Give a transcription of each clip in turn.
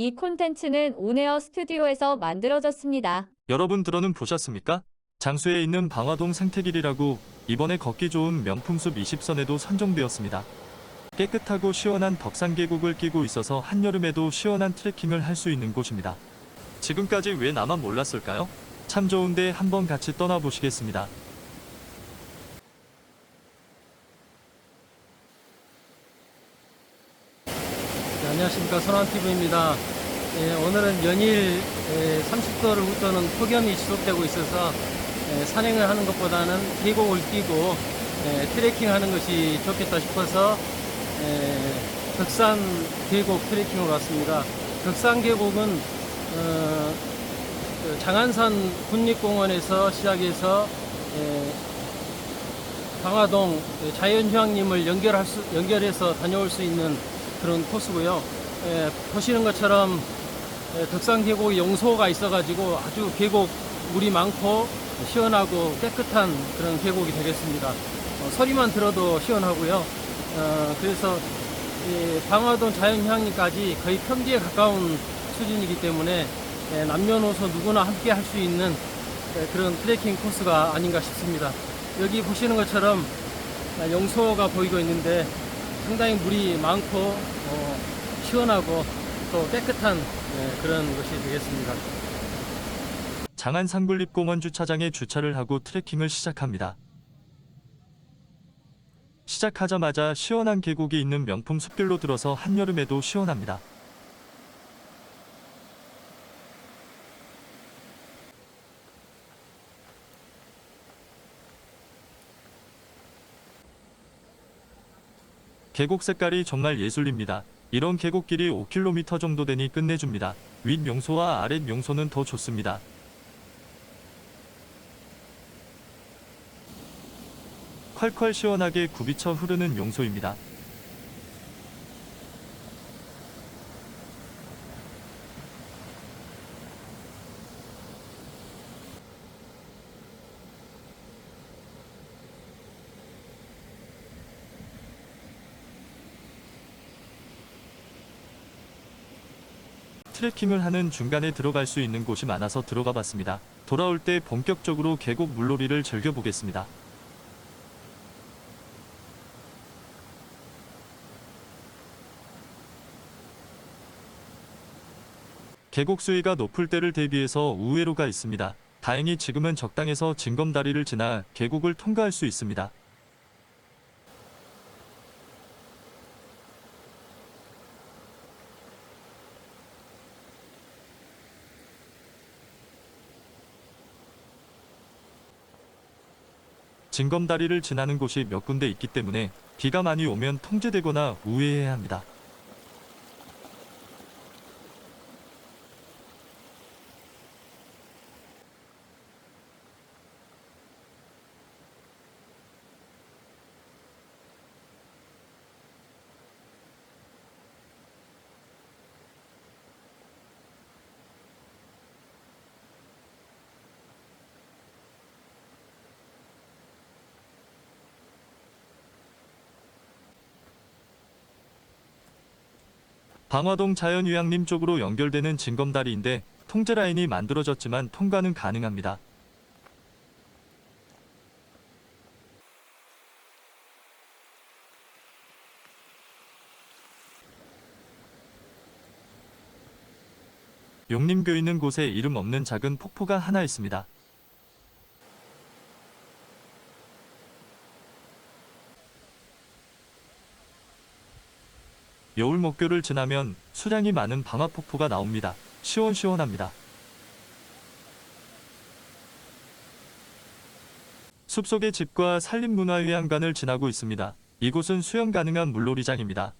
이 콘텐츠는 온에어 스튜디오에서 만들어졌습니다. 여러분 들어는 보셨습니까? 장수에 있는 방화동 생태길이라고 이번에 걷기 좋은 명품숲 20선에도 선정되었습니다. 깨끗하고 시원한 덕산 계곡을 끼고 있어서 한여름에도 시원한 트레킹을 할 수 있는 곳입니다. 지금까지 왜 나만 몰랐을까요? 참 좋은데 한번 같이 떠나보시겠습니다. 안녕하십니까 손한TV입니다. 예, 오늘은 연일 30도를 웃도는 폭염이 지속되고 있어서 예, 산행을 하는 것보다는 계곡을 뛰고 예, 트레킹 하는 것이 좋겠다 싶어서 예, 덕산 계곡 트레킹을 왔습니다. 덕산 계곡은 어, 그 장안산 국립공원에서 시작해서 예, 강화동 자연휴양림을 연결할 수, 연결해서 다녀올 수 있는 그런 코스고요. 예, 보시는 것처럼 예, 덕산 계곡 용소가 있어가지고 아주 계곡 물이 많고 시원하고 깨끗한 그런 계곡이 되겠습니다. 어, 소리만 들어도 시원하고요. 어, 그래서 이 방화동 자연휴양림까지 거의 평지에 가까운 수준이기 때문에 예, 남녀노소 누구나 함께 할 수 있는 예, 그런 트레킹 코스가 아닌가 싶습니다. 여기 보시는 것처럼 용소가 보이고 있는데 상당히 물이 많고 어, 시원하고 또 깨끗한 예, 그런 것이 되겠습니다. 장안산군립공원 주차장에 주차를 하고 트레킹을 시작합니다. 시작하자마자 시원한 계곡이 있는 명품 숲길로 들어서 한여름에도 시원합니다. 계곡 색깔이 정말 예술입니다. 이런 계곡 길이 5km 정도 되니 끝내줍니다. 윗 용소와 아랫 용소는 더 좋습니다. 콸콸 시원하게 굽이쳐 흐르는 용소입니다. 트레킹을 하는 중간에 들어갈 수 있는 곳이 많아서 들어가 봤습니다. 돌아올 때 본격적으로 계곡 물놀이를 즐겨보겠습니다. 계곡 수위가 높을 때를 대비해서 우회로가 있습니다. 다행히 지금은 적당해서 징검다리를 지나 계곡을 통과할 수 있습니다. 징검다리를 지나는 곳이 몇 군데 있기 때문에 비가 많이 오면 통제되거나 우회해야 합니다. 방화동 자연휴양림 쪽으로 연결되는 징검다리인데 통제 라인이 만들어졌지만 통과는 가능합니다. 용림교 있는 곳에 이름 없는 작은 폭포가 하나 있습니다. 여울 목교를 지나면 수량이 많은 방화폭포가 나옵니다. 시원시원합니다. 숲속의 집과 산림문화휴양관을 지나고 있습니다. 이곳은 수영 가능한 물놀이장입니다.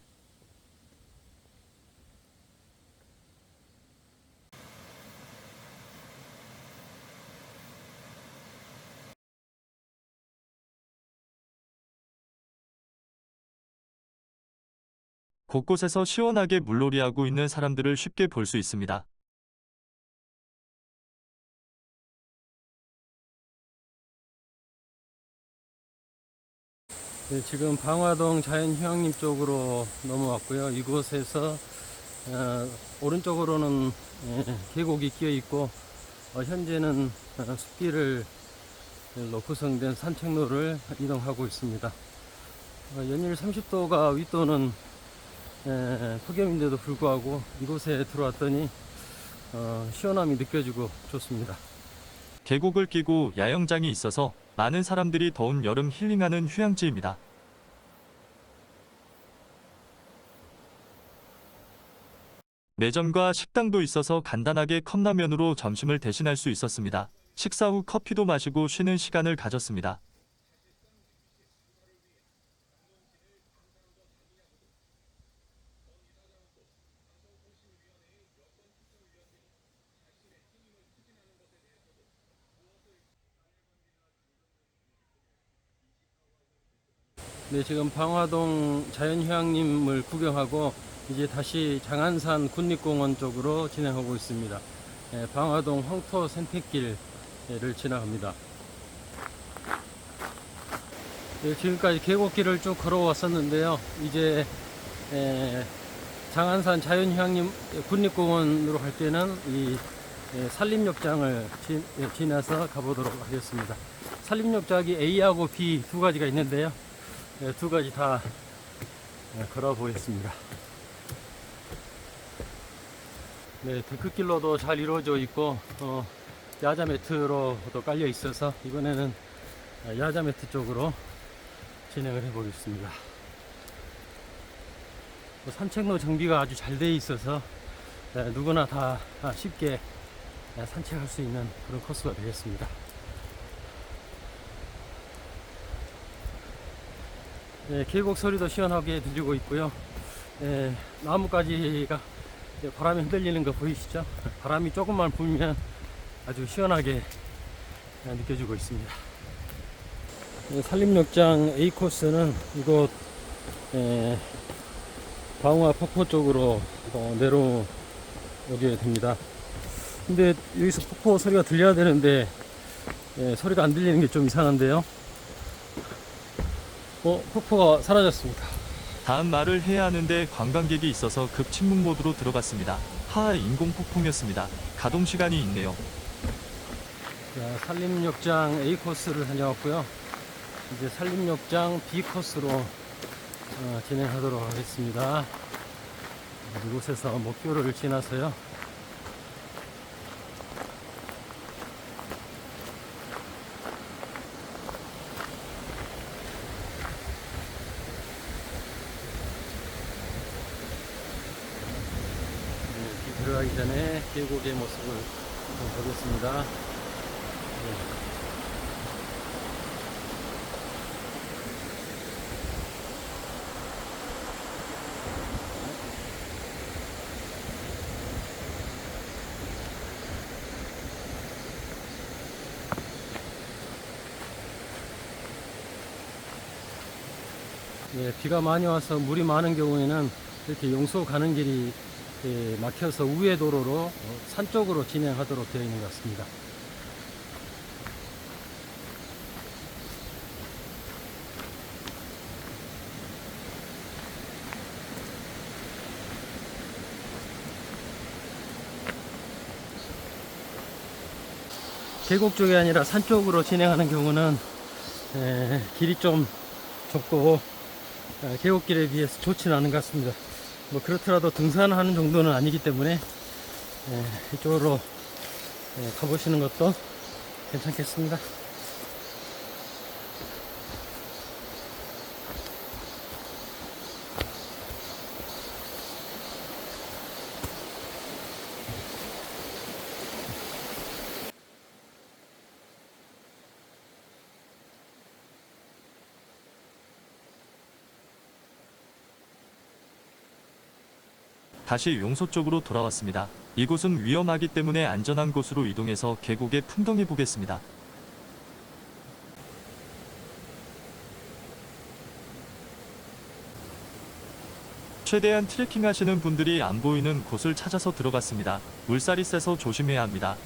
곳곳에서 시원하게 물놀이하고 있는 사람들을 쉽게 볼 수 있습니다. 네, 지금 방화동 자연휴양림 쪽으로 넘어왔고요. 이곳에서 어, 오른쪽으로는 예, 계곡이 끼어 있고 어, 현재는 어, 숲길을 구성된 산책로를 이동하고 있습니다. 어, 연일 30도가 윗도는 에, 폭염인데도 불구하고 이곳에 들어왔더니 어, 시원함이 느껴지고 좋습니다. 계곡을 끼고 야영장이 있어서 많은 사람들이 더운 여름 힐링하는 휴양지입니다. 매점과 식당도 있어서 간단하게 컵라면으로 점심을 대신할 수 있었습니다. 식사 후 커피도 마시고 쉬는 시간을 가졌습니다. 네, 지금 방화동 자연휴양림을 구경하고 이제 다시 장안산 국립공원 쪽으로 진행하고 있습니다. 예, 방화동 황토 산책길을 지나갑니다. 네, 지금까지 계곡길을 쭉 걸어왔었는데요. 이제 에, 장안산 자연휴양림 국립공원으로 갈 때는 이 예, 산림욕장을 지, 예, 지나서 가보도록 하겠습니다. 산림욕장이 A하고 B 두 가지가 있는데요. 네, 두 가지 다 네, 걸어 보겠습니다. 네, 데크길로도 잘 이루어져 있고, 어, 야자 매트로도 깔려 있어서 이번에는 야자 매트 쪽으로 진행을 해 보겠습니다. 뭐 산책로 정비가 아주 잘돼 있어서 네, 누구나 다 쉽게 네, 산책할 수 있는 그런 코스가 되겠습니다. 예, 계곡 소리도 시원하게 들리고 있고요. 예, 나뭇가지가 예, 바람에 흔들리는 거 보이시죠? 바람이 조금만 불면 아주 시원하게 예, 느껴지고 있습니다. 예, 산림욕장 A 코스는 이곳 예, 방화 폭포 쪽으로 어, 내려오게 됩니다. 근데 여기서 폭포 소리가 들려야 되는데 예, 소리가 안 들리는 게 좀 이상한데요. 어, 폭포가 사라졌습니다. 다음 말을 해야 하는데 관광객이 있어서 급 침묵 모드로 들어갔습니다. 하하 인공 폭풍이었습니다. 가동 시간이 있네요. 자, 산림욕장 A 코스를 다녀왔고요. 이제 산림욕장 B 코스로 어, 진행하도록 하겠습니다. 이곳에서 목표를 지나서요. 네, 비 들어가기 전에 계곡의 모습을 좀 보겠습니다. 네. 예, 비가 많이 와서 물이 많은 경우에는 이렇게 용소 가는 길이 예, 막혀서 우회 도로로 어, 산 쪽으로 진행하도록 되어 있는 것 같습니다. 계곡 쪽이 아니라 산 쪽으로 진행하는 경우는 에, 길이 좀 좁고 아, 계곡길에 비해서 좋지는 않은 것 같습니다. 뭐 그렇더라도 등산하는 정도는 아니기 때문에 에, 이쪽으로 에, 가보시는 것도 괜찮겠습니다. 다시 용소 쪽으로 돌아왔습니다. 이곳은 위험하기 때문에 안전한 곳으로 이동해서 계곡에 풍덩해 보겠습니다. 최대한 트레킹 하시는 분들이 안 보이는 곳을 찾아서 들어갔습니다. 물살이 세서 조심해야 합니다.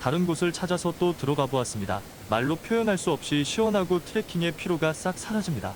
다른 곳을 찾아서 또 들어가 보았습니다. 말로 표현할 수 없이 시원하고 트레킹의 피로가 싹 사라집니다.